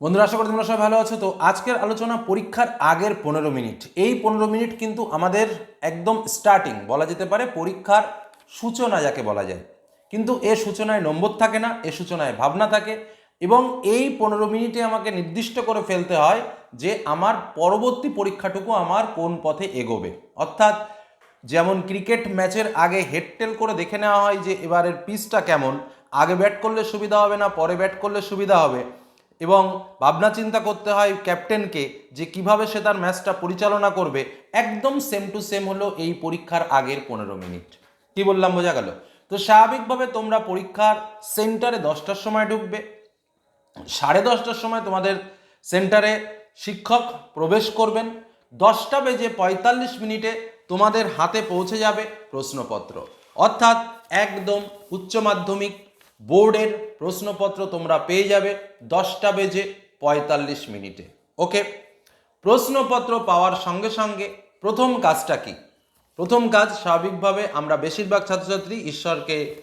বন্ধুরা, আশা করি তোমরা সবাই ভালো আছো। তো আজকের আলোচনা পরীক্ষার আগের পনেরো মিনিট। এই পনেরো মিনিট কিন্তু আমাদের একদম স্টার্টিং বলা যেতে পারে পরীক্ষার সূচনা যাকে বলা যায়। কিন্তু এ সূচনায় নম্বর থাকে না, এ সূচনায় ভাবনা থাকে এবং এই পনেরো মিনিটে আমাকে নির্দিষ্ট করে ফেলতে হয় যে আমার পরবর্তী পরীক্ষাটুকু আমার কোন পথে এগোবে। অর্থাৎ যেমন ক্রিকেট ম্যাচের আগে হেডটেল করে দেখে নেওয়া হয় যে এবারের পিচটা কেমন, আগে ব্যাট করলে সুবিধা হবে না, পরে ব্যাট করলে সুবিধা হবে। এবং ভাবনা চিন্তা করতে হয় ক্যাপ্টেনকে যে কীভাবে সে তার ম্যাচটা পরিচালনা করবে। একদম সেম টু সেম হলো এই পরীক্ষার আগের পনেরো মিনিট। কি বললাম, বোঝা গেল? তো স্বাভাবিকভাবে তোমরা পরীক্ষার সেন্টারে দশটার সময় ঢুকবে। সাড়ে দশটার সময় তোমাদের সেন্টারে শিক্ষক প্রবেশ করবেন। দশটা বেজে পঁয়তাল্লিশ মিনিটে তোমাদের হাতে পৌঁছে যাবে প্রশ্নপত্র। অর্থাৎ একদম উচ্চ মাধ্যমিক বোর্ডের প্রশ্নপত্র তোমরা পেয়ে যাবে দশটা বেজে পঁয়তাল্লিশ মিনিটে। ওকে? প্রশ্নপত্র পাওয়ার সঙ্গে সঙ্গে প্রথম কাজটা কি? প্রথম কাজ স্বাভাবিকভাবে আমরা বেশিরভাগ ছাত্রছাত্রী ঈশ্বরকে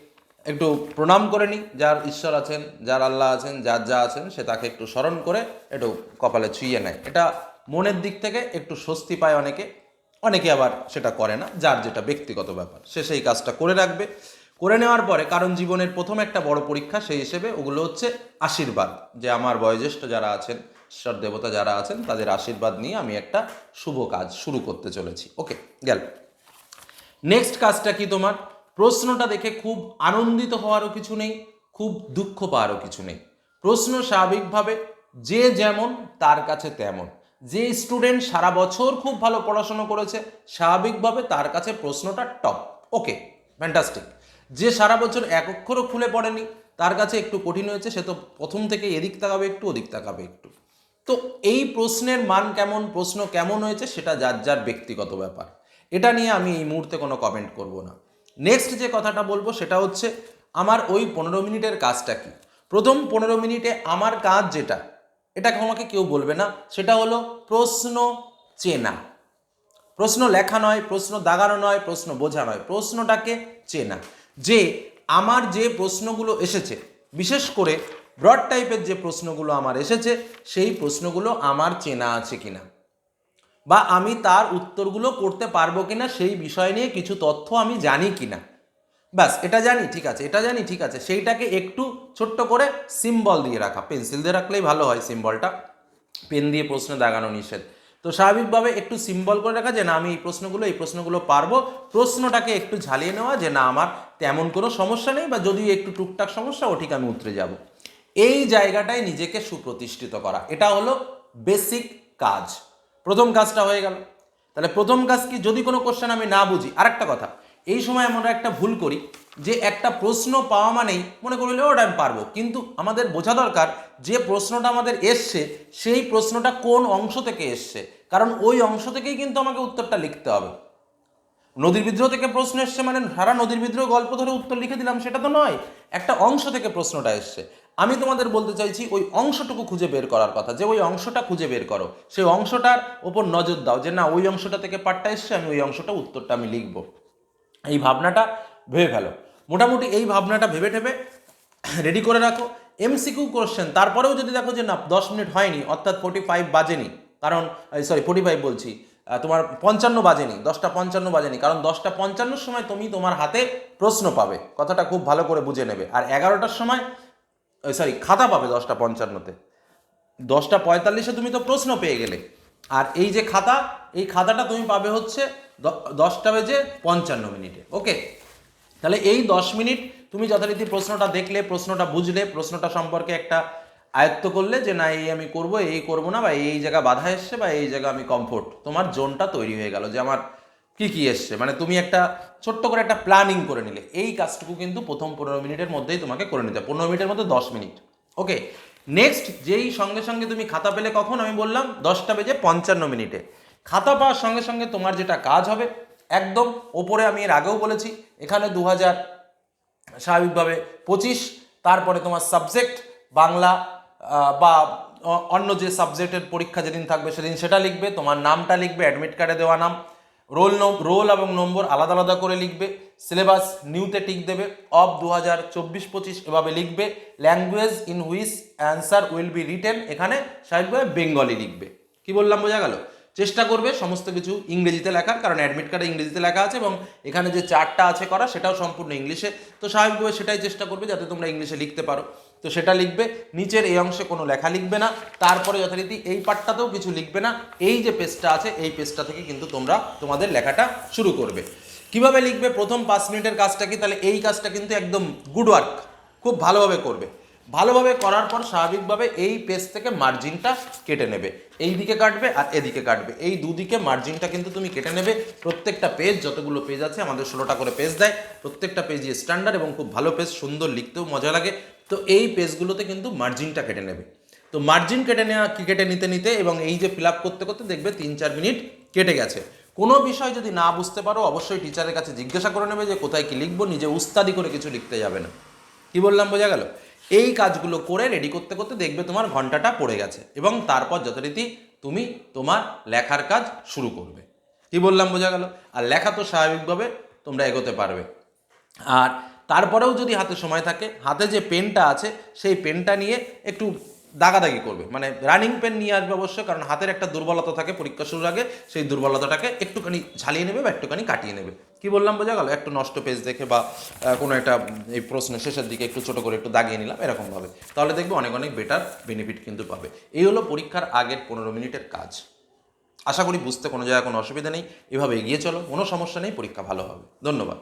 একটু প্রণাম করে নিই। যার ঈশ্বর আছেন, যার আল্লাহ আছেন, যার যা আছেন, সে তাকে একটু স্মরণ করে একটু কপালে ছুঁয়ে নেয়। এটা মনের দিক থেকে একটু স্বস্তি পায় অনেকে। অনেকে আবার সেটা করে না, যার যেটা ব্যক্তিগত ব্যাপার, সে সেই কাজটা করে রাখবে। করে নেওয়ার পরে কারণ জীবনের প্রথম একটা বড় পরীক্ষা সেই হিসেবে ওগুলো হচ্ছে আশীর্বাদ, যে আমার বয়োজ্যেষ্ঠ যারা আছেন, ঈশ্বর দেবতা যারা আছেন, তাদের আশীর্বাদ নিয়ে আমি একটা শুভ কাজ শুরু করতে চলেছি। ওকে, গেল। নেক্সট কাজটা কি তোমার? প্রশ্নটা দেখে খুব আনন্দিত হওয়ারও কিছু নেই, খুব দুঃখ পাওয়ারও কিছু নেই। প্রশ্ন স্বাভাবিকভাবে যে যেমন, তার কাছে তেমন। যে স্টুডেন্ট সারা বছর খুব ভালো পড়াশোনা করেছে, স্বাভাবিকভাবে তার কাছে প্রশ্নটা টপ। ওকে, ফ্যান্টাস্টিক। যে সারা বছর এক অক্ষরও খুলে পড়েনি, তার কাছে একটু কঠিন হয়েছে, সে তো প্রথম থেকে এদিক তাকাবে একটু, ওদিক তাকাবে একটু। তো এই প্রশ্নের মান কেমন, প্রশ্ন কেমন হয়েছে সেটা যার যার ব্যক্তিগত ব্যাপার। এটা নিয়ে আমি এই মুহূর্তে কোনো কমেন্ট করব না। নেক্সট যে কথাটা বলব সেটা হচ্ছে, আমার ওই পনেরো মিনিটের কাজটা কি? প্রথম পনেরো মিনিটে আমার কাজ যেটা, এটা আমাকে কেউ বলবে না, সেটা হলো প্রশ্ন চেনা। প্রশ্ন লেখা নয়, প্রশ্ন দাগানো নয়, প্রশ্ন বোঝা নয়, প্রশ্নটাকে চেনা। যে আমার যে প্রশ্নগুলো এসেছে, বিশেষ করে ব্রড টাইপের যে প্রশ্নগুলো আমার এসেছে, সেই প্রশ্নগুলো আমার চেনা আছে কিনা? বা আমি তার উত্তরগুলো করতে পারব কিনা, সেই বিষয় নিয়ে কিছু তথ্য আমি জানি কিনা? ব্যাস, এটা জানি, ঠিক আছে, এটা জানি, ঠিক আছে। সেইটাকে একটু ছোট্ট করে সিম্বল দিয়ে রাখা। পেন্সিল দিয়ে রাখলেই ভালো হয় সিম্বলটা পেন দিয়ে প্রশ্ন দাগানো নিষেধ। তো স্বাভাবিকভাবে একটু সিম্বল করে রাখা যে না, আমি এই প্রশ্নগুলো এই প্রশ্নগুলো পারব। প্রশ্নটাকে একটু ঝালিয়ে নেওয়া যে না, আমার তেমন কোনো সমস্যা নেই বা যদি একটু টুকটাক সমস্যা, ও ঠিক আমি উতরে যাব। এই জায়গাটায় নিজেকে সুপ্রতিষ্ঠিত করা, এটা হলো বেসিক কাজ। প্রথম কাজটা হয়ে গেল। তাহলে প্রথম কাজ কি? যদি কোনো কোশ্চেন আমি না বুঝি, আরেকটা কথা। এই সময় আমরা একটা ভুল করি, যে একটা প্রশ্ন পাওয়া মানেই মনে করলে ওটা আমি পারব। কিন্তু আমাদের বোঝা দরকার যে প্রশ্নটা আমাদের এসছে, সেই প্রশ্নটা কোন অংশ থেকে এসছে? কারণ ওই অংশ থেকেই কিন্তু আমাকে উত্তরটা লিখতে হবে। নদীর বিদ্রোহ থেকে প্রশ্ন এসছে মানে সারা নদীর বিদ্রোহ গল্প ধরে উত্তর লিখে দিলাম, সেটা তো নয়। একটা অংশ থেকে প্রশ্নটা এসছে। আমি তোমাদের বলতে চাইছি, ওই অংশটুকু খুঁজে বের করার কথা, যে ওই অংশটা খুঁজে বের করো। সেই অংশটার ওপর নজর দাও, যে না, ওই অংশটা থেকে পাঠটা এসছে, আমি ওই অংশটা, উত্তরটা আমি লিখব। এই ভাবনাটা ভেবে ফেলো। মোটামুটি এই ভাবনাটা ভেবে ঠেবে রেডি করে রাখো। এমসিকিউ কোশ্চেন তারপরেও যদি দেখো যে না, দশ মিনিট হয়নি, অর্থাৎ ফোর্টি ফাইভ বাজেনি, কারণ সরি ফোর্টি ফাইভ বলছি তোমার পঞ্চান্ন বাজেনি, দশটা পঞ্চান্ন বাজেনি, কারণ দশটা পঞ্চান্নর সময় তুমি তোমার হাতে প্রশ্ন পাবে। কথাটা খুব ভালো করে বুঝে নেবে। আর এগারোটার সময় সরি খাতা পাবে দশটা পঞ্চান্নতে। দশটা পঁয়তাল্লিশে তুমি তো প্রশ্ন পেয়ে গেলে। আর এই যে খাতা, এই খাতাটা তুমি পাবে হচ্ছে দশটা বেজে পঞ্চান্ন মিনিটে, ওকে? তাহলে এই দশ মিনিট তুমি যথারীতি প্রশ্নটা দেখলে, প্রশ্নটা বুঝলে, প্রশ্নটা সম্পর্কে একটা আয়ত্ত করলে যে, না, এই আমি করব, এই করব না, বা এই জায়গা বাধা এসছে, বা এই জায়গা আমি কমফোর্ট তোমার জোনটা তৈরি হয়ে গেল যে, আমার কি কি এসছে? মানে তুমি একটা ছোট্ট করে একটা প্ল্যানিং করে নিলে। এই কাজটুকু কিন্তু প্রথম পনেরো মিনিটের মধ্যেই তোমাকে করে নিতে পনেরো মিনিটের মধ্যে দশ মিনিট, ওকে? নেক্সট যেই সঙ্গে সঙ্গে তুমি খাতা পেলে কখন? আমি বললাম দশটা বেজে পঞ্চান্ন মিনিটে। খাতা পাওয়ার সঙ্গে সঙ্গে তোমার যেটা কাজ হবে, একদম ওপরে আমি এর আগেও বলেছি, এখানে দু হাজার স্বাভাবিকভাবে পঁচিশ, তারপরে তোমার সাবজেক্ট বাংলা বা অন্য যে সাবজেক্টের পরীক্ষা যেদিন থাকবে সেদিন সেটা লিখবে, তোমার নামটা লিখবে অ্যাডমিট কার্ডে দেওয়া নাম রোল রোল এবং নম্বর আলাদা আলাদা করে লিখবে, সিলেবাস নিউতে টিক দেবে, অফ দু হাজার চব্বিশ পঁচিশ এভাবে লিখবে, language in which answer will be written, এখানে স্বাভাবিকভাবে বেঙ্গলি লিখবে। কি বললাম, বোঝা গেল? চেষ্টা করবে সমস্ত কিছু ইংরেজিতে লেখার, কারণ অ্যাডমিট কার্ডে ইংরেজিতে লেখা আছে এবং এখানে যে চারটা আছে করা, সেটাও সম্পূর্ণ ইংলিশে। তো স্বাভাবিকভাবে সেটাই চেষ্টা করবে যাতে তোমরা ইংলিশে লিখতে পারো। তো সেটা লিখবে, নিচের এই অংশে কোনো লেখা লিখবে না, তারপরে যথারীতি এই পার্টটাতেও কিছু লিখবে না, এই যে পেজটা আছে, এই পেজটা থেকে কিন্তু তোমরা তোমাদের লেখাটা শুরু করবে। কীভাবে লিখবে? প্রথম পাঁচ মিনিটের কাজটা কি? তাহলে এই কাজটা কিন্তু একদম গুড ওয়ার্ক খুব ভালোভাবে করবে। ভালোভাবে করার পর স্বাভাবিকভাবে এই পেজ থেকে মার্জিনটা কেটে নেবে। এই দিকে কাটবে আর এদিকে কাটবে। এই দুদিকে মার্জিনটা কিন্তু তুমি কেটে নেবে। প্রত্যেকটা পেজ, যতগুলো পেজ আছে, আমাদের ষোলোটা করে পেজ দেয়। প্রত্যেকটা পেজই স্ট্যান্ডার্ড এবং খুব ভালো পেজ, সুন্দর, লিখতেও মজা লাগে। তো এই পেজগুলোতে কিন্তু মার্জিনটা কেটে নেবে। তো মার্জিন কেটে নেওয়া কি কেটে নিতে নিতে এবং এই যে ফিল করতে করতে দেখবে তিন চার মিনিট কেটে গেছে। কোনো বিষয় যদি না বুঝতে পারো, অবশ্যই টিচারের কাছে জিজ্ঞাসা করে নেবে যে কোথায় কি লিখব, নিজে উস্তাদি করে কিছু লিখতে যাবে না। কি বললাম, বোঝা গেল? এই কাজগুলো করে রেডি করতে করতে দেখবে তোমার ঘন্টাটা পড়ে গেছে এবং তারপর যথারীতি তুমি তোমার লেখার কাজ শুরু করবে। কি বললাম, বোঝা গেল? আর লেখা তো স্বাভাবিকভাবে তোমরা এগোতে পারবে। আর তারপরেও যদি হাতে সময় থাকে, হাতে যে পেনটা আছে, সেই পেনটা নিয়ে একটু দাগাদাগি করবে। মানে রানিং পেন নিয়ে আসবে অবশ্যই কারণ হাতের একটা দুর্বলতা থাকে পরীক্ষা শুরুর আগে, সেই দুর্বলতাটাকে একটুখানি ঝালিয়ে নেবে বা একটুখানি কাটিয়ে নেবে। কি বললাম, বোঝা গেল? একটু নষ্ট পেজ দেখে বা কোনো একটা এই প্রশ্নের শেষের দিকে একটু ছোট করে একটু দাগিয়ে নিলাম, এরকমভাবে। তাহলে দেখবে অনেক অনেক বেটার বেনিফিট কিন্তু পাবে। এই হলো পরীক্ষার আগের পনেরো মিনিটের কাজ। আশা করি বুঝতে কোনো জায়গায় কোনো অসুবিধা নেই। এভাবে এগিয়ে চলো, কোনো সমস্যা নেই, পরীক্ষা ভালো হবে। ধন্যবাদ।